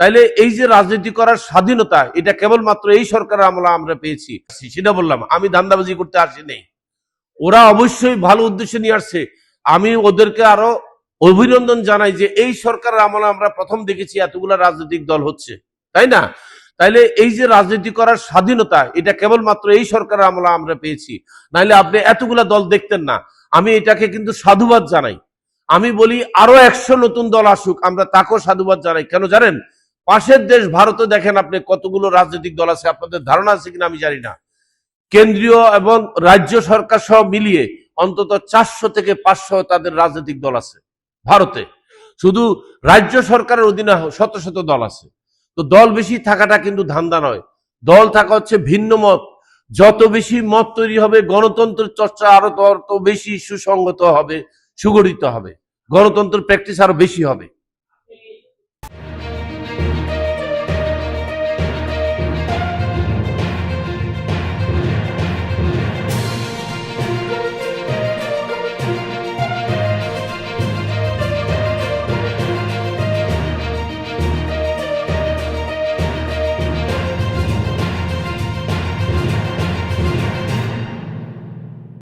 তাইলে এই যে রাজনীতি করার স্বাধীনতা, এটা কেবলমাত্র এই সরকারের আমলে আমরা পেয়েছি। সেটা বললাম, আমি ধান্দাবাজি করতে আসি নেই। ওরা অবশ্যই ভালো উদ্দেশ্যে নিয়ে আসছে। আমি ওদেরকে আরও অভিনন্দন জানাই যে এই সরকারের আমলে আমরা প্রথম দেখেছি এতগুলা রাজনৈতিক দল হচ্ছে। তাই না? তাইলে এই যে রাজনীতি করার স্বাধীনতা, এটা কেবলমাত্র এই সরকারের আমলে আমরা পেয়েছি। নাইলে আপনি এতগুলা দল দেখতেন না। আমি এটাকে কিন্তু সাধুবাদ জানাই। আমি বলি আরও একশো নতুন দল আসুক, আমরা তাকেও সাধুবাদ জানাই। কেন জানেন? পাশের দেশ ভারতে দেখেন আপনি কতগুলো রাজনৈতিক দল আছে, আপনাদের ধারণা আছে কিনা আমি জানি না। কেন্দ্রীয় এবং রাজ্য সরকার সহ মিলিয়ে অন্তত চারশো থেকে পাঁচশো তাদের রাজনৈতিক দল আছে ভারতে। শুধু রাজ্য সরকারের অধীনে শত শত দল আছে। তো দল বেশি থাকাটা কিন্তু ধান্দা নয়। দল থাকা হচ্ছে ভিন্ন মত। যত বেশি মত তৈরি হবে, গণতন্ত্রের চর্চা আরও তত বেশি সুসংগত হবে, সুগঠিত হবে। গণতন্ত্রের প্র্যাকটিস আরও বেশি হবে।